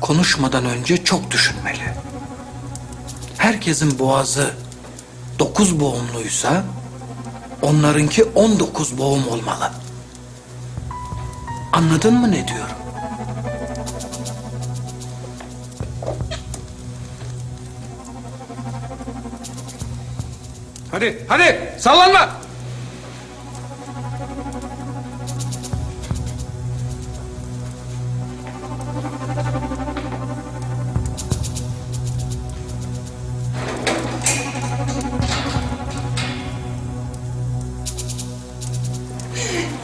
konuşmadan önce çok düşünmeli. Herkesin boğazı dokuz boğumluysa onlarınki on dokuz boğum olmalı. Anladın mı ne diyorum? Hadi, hadi sallanma.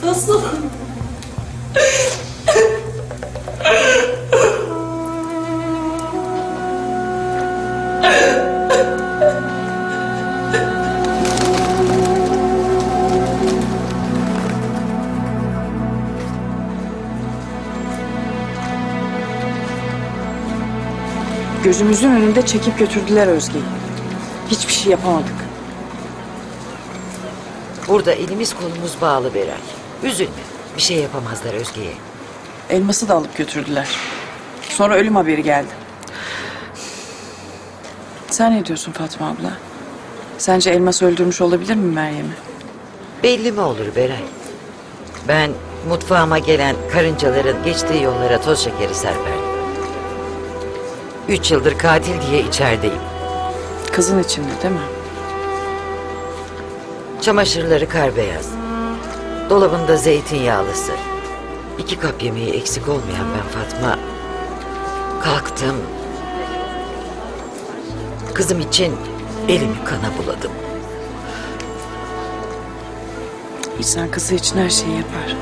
Nasıl? Gözümüzün önünde çekip götürdüler Özge'yi. Hiçbir şey yapamadık. Burada elimiz kolumuz bağlı Beray. Üzülme. Bir şey yapamazlar Özge'ye. Elması da alıp götürdüler. Sonra ölüm haberi geldi. Sen ne diyorsun Fatma abla? Sence Elmas öldürmüş olabilir mi Meryem'i? Belli mi olur Beray? Ben mutfağıma gelen karıncaların geçtiği yollara toz şekeri serperdim. Üç yıldır katil diye içerideyim. Kızın içinde değil mi? Çamaşırları kar beyaz. Dolabında zeytinyağlısı. İki kap yemeği eksik olmayan ben Fatma. Kalktım. Kızım için elimi kana buladım. İnsan kızı için her şeyi yapar.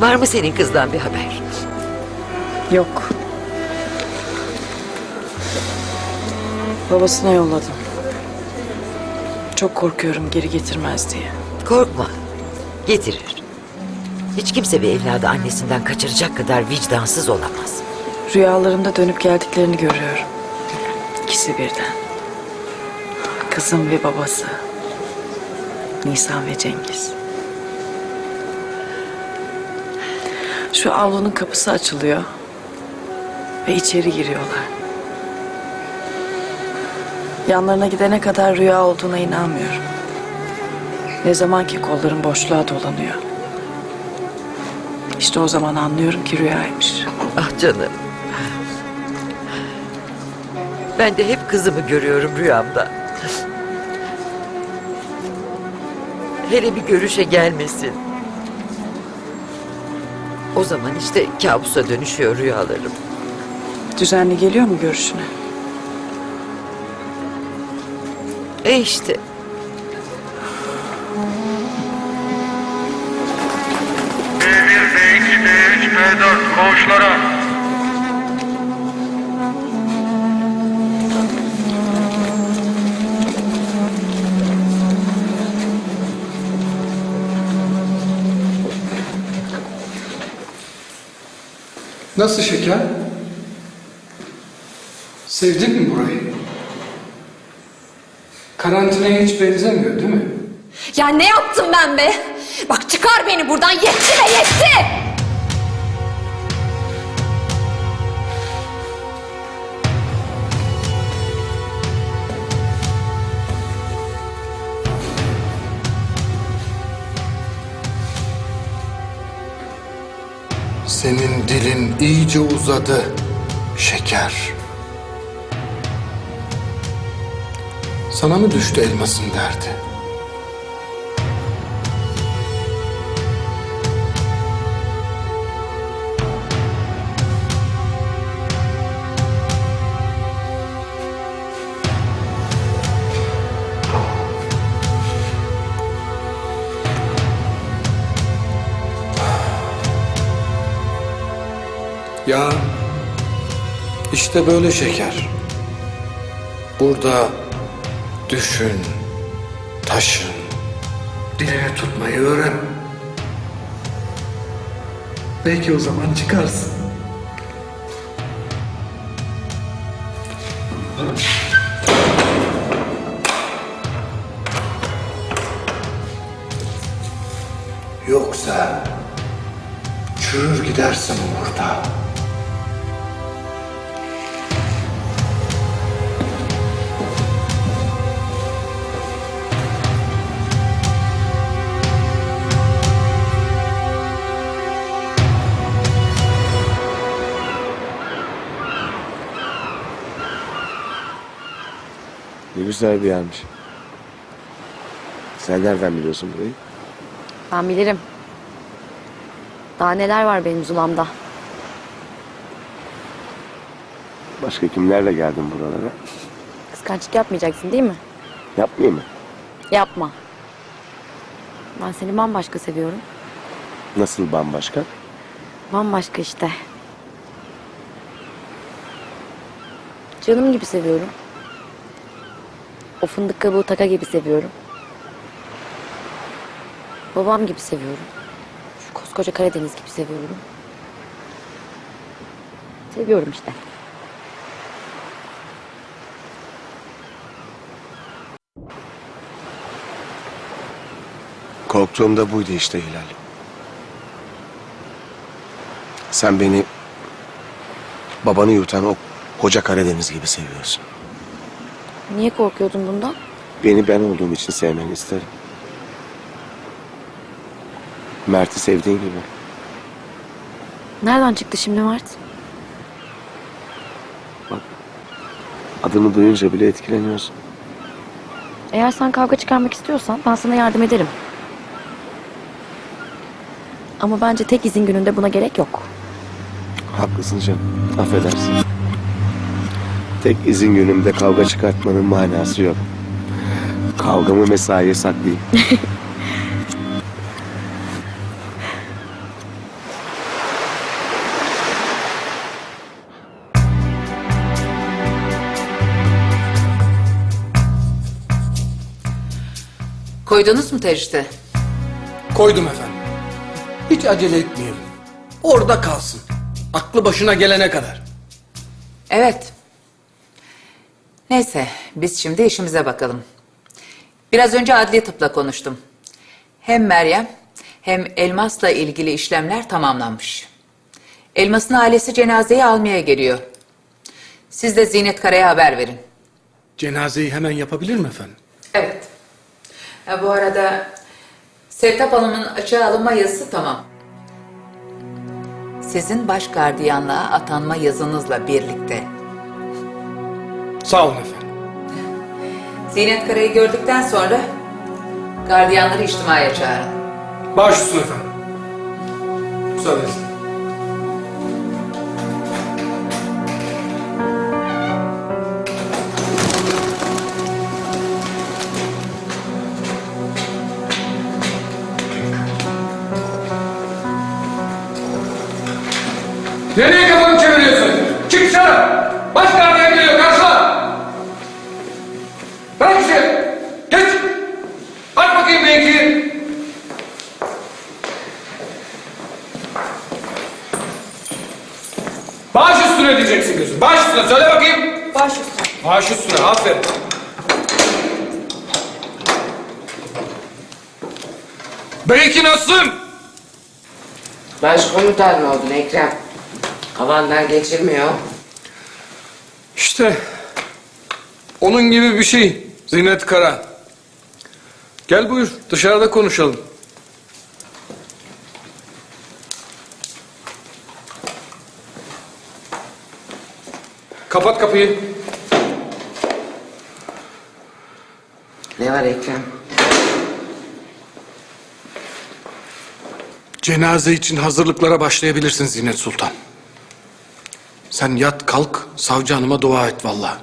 Var mı senin kızdan bir haber? Yok. Babasına yolladım. Çok korkuyorum geri getirmez diye. Korkma. Getirir. Hiç kimse bir evladı annesinden kaçıracak kadar vicdansız olamaz. Rüyalarımda dönüp geldiklerini görüyorum. İkisi birden. Kızım ve babası. Nisan ve Cengiz. Şu avlunun kapısı açılıyor. Ve içeri giriyorlar. Yanlarına gidene kadar rüya olduğuna inanmıyorum. Ne zaman ki kollarım boşluğa dolanıyor. İşte o zaman anlıyorum ki rüyaymış. Ah canım. Ben de hep kızımı görüyorum rüyamda. Hele bir görüşe gelmesin. O zaman işte kabusa dönüşüyor rüyalarım. Düzenli geliyor mu görüşüne? E işte B1, B2, B3, B4 koğuşlara. Nasıl şeker? Sevdin mi burayı? Karantinaya hiç benzemiyor değil mi? Ya ne yaptım ben be? Bak çıkar beni buradan yetti be yetti! Senin dilin iyice uzadı şeker. Sana mı düştü elmasın derdi? Ya işte böyle şeker. Burada düşün, taşın, dilini tutmayı öğren. Belki o zaman çıkarsın. Yoksa Çürür gidersin burada. Güzel bir yermiş. Sen nereden biliyorsun burayı? Ben bilirim. Daha neler var benim zulamda. Başka kimlerle geldin buralara? Kıskançlık yapmayacaksın değil mi? Yapmayayım mı? Yapma. Ben seni bambaşka seviyorum. Nasıl bambaşka? Bambaşka işte. Canım gibi seviyorum. O fındık kabuğu taka gibi seviyorum. Babam gibi seviyorum. Şu koskoca Karadeniz gibi seviyorum. Seviyorum işte. Korktuğum da buydu işte Hilal. Sen beni babanı yutan o koca Karadeniz gibi seviyorsun. Niye korkuyordun bundan? Beni ben olduğum için sevmeni isterim. Mert'i sevdiğin gibi. Nereden çıktı şimdi Mert? Adını duyunca bile etkileniyorsun. Eğer sen kavga çıkarmak istiyorsan ben sana yardım ederim. Ama bence tek izin gününde buna gerek yok. Haklısın canım. Affedersin. Tek izin günümde kavga çıkartmanın manası yok. Kavgamı mesaiye saklayayım. Koydunuz mu tercihte? Koydum efendim. Hiç acele etmeyelim. Orada kalsın. Aklı başına gelene kadar. Evet. Neyse, biz şimdi işimize bakalım. Biraz önce adli tıpla konuştum. Hem Meryem hem Elmas'la ilgili işlemler tamamlanmış. Elmas'ın ailesi cenazeyi almaya geliyor. Siz de Zinet Kara'ya haber verin. Cenazeyi hemen yapabilir mi efendim? Evet. Ha, bu arada Sevtap Hanım'ın açığa alınma yazısı tamam. Sizin baş gardiyanlığa atanma yazınızla birlikte Sağ olun efendim. Zinet Kara'yı gördükten sonra gardiyanları içtimaya çağırın. Baş üstüne efendim. Müsaadenizle. Nereye kafanı Baş üstüne. Aferin. Belki nasılsın? Başkomutan mı oldun Ekrem? Havandan geçirmiyor. İşte onun gibi bir şey Zinet Kara. Gel buyur dışarıda konuşalım. Kapat kapıyı. Ne var Ekrem? Cenaze için hazırlıklara başlayabilirsin Zinet Sultan. Sen yat kalk savcı hanıma dua et vallahi.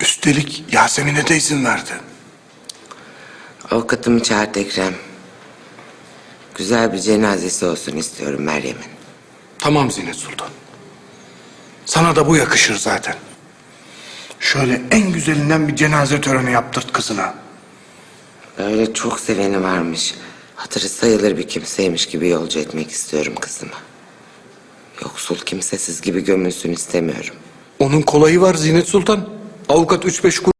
Üstelik Yasemin'e de izin verdi. Avukatımı çağırt Ekrem. Güzel bir cenazesi olsun istiyorum Meryem'in. Tamam Zinet Sultan. Sana da bu yakışır zaten. Şöyle en güzelinden bir cenaze töreni yaptırt kızına. Öyle çok seveni varmış. Hatırı sayılır bir kimseymiş gibi yolcu etmek istiyorum kızımı. Yoksul kimsesiz gibi gömülsün istemiyorum. Onun kolayı var Zinet Sultan. Avukat üç beş kuruş